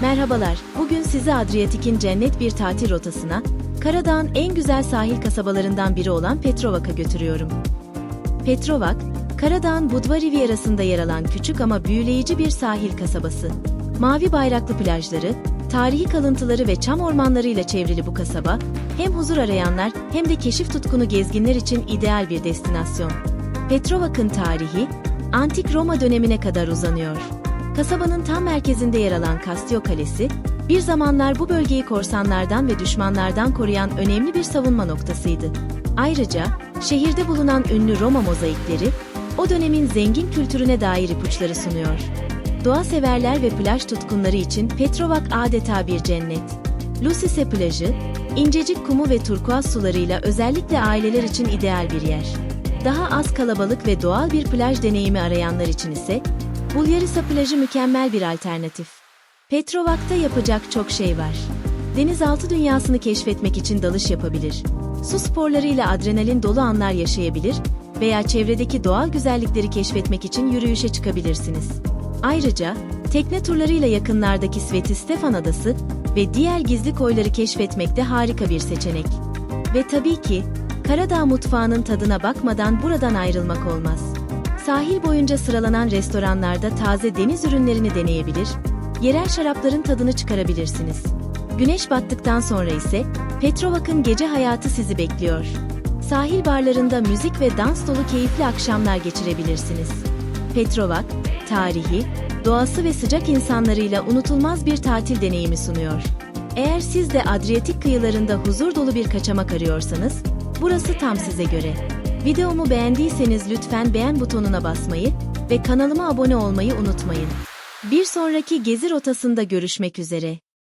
Merhabalar, bugün sizi Adriyatik'in cennet bir tatil rotasına, Karadağ'ın en güzel sahil kasabalarından biri olan Petrovak'a götürüyorum. Petrovak, Karadağ'ın Budva Rivierası'nda yer alan küçük ama büyüleyici bir sahil kasabası. Mavi bayraklı plajları, tarihi kalıntıları ve çam ormanlarıyla çevrili bu kasaba, hem huzur arayanlar hem de keşif tutkunu gezginler için ideal bir destinasyon. Petrovak'ın tarihi, Antik Roma dönemine kadar uzanıyor. Kasabanın tam merkezinde yer alan Kastio Kalesi, bir zamanlar bu bölgeyi korsanlardan ve düşmanlardan koruyan önemli bir savunma noktasıydı. Ayrıca, şehirde bulunan ünlü Roma mozaikleri, o dönemin zengin kültürüne dair ipuçları sunuyor. Doğa severler ve plaj tutkunları için Petrovak adeta bir cennet. Lusise plajı, incecik kumu ve turkuaz sularıyla özellikle aileler için ideal bir yer. Daha az kalabalık ve doğal bir plaj deneyimi arayanlar için ise Bulyarisa plajı mükemmel bir alternatif. Petrovak'ta yapacak çok şey var. Denizaltı dünyasını keşfetmek için dalış yapabilir. Su sporlarıyla adrenalin dolu anlar yaşayabilir veya çevredeki doğal güzellikleri keşfetmek için yürüyüşe çıkabilirsiniz. Ayrıca tekne turlarıyla yakınlardaki Sveti Stefan Adası ve diğer gizli koyları keşfetmek de harika bir seçenek. Ve tabii ki Karadağ mutfağının tadına bakmadan buradan ayrılmak olmaz. Sahil boyunca sıralanan restoranlarda taze deniz ürünlerini deneyebilir, yerel şarapların tadını çıkarabilirsiniz. Güneş battıktan sonra ise Petrovak'ın gece hayatı sizi bekliyor. Sahil barlarında müzik ve dans dolu keyifli akşamlar geçirebilirsiniz. Petrovak, tarihi, doğası ve sıcak insanlarıyla unutulmaz bir tatil deneyimi sunuyor. Eğer siz de Adriyatik kıyılarında huzur dolu bir kaçamak arıyorsanız, burası tam size göre. Videomu beğendiyseniz lütfen beğen butonuna basmayı ve kanalıma abone olmayı unutmayın. Bir sonraki gezi rotasında görüşmek üzere.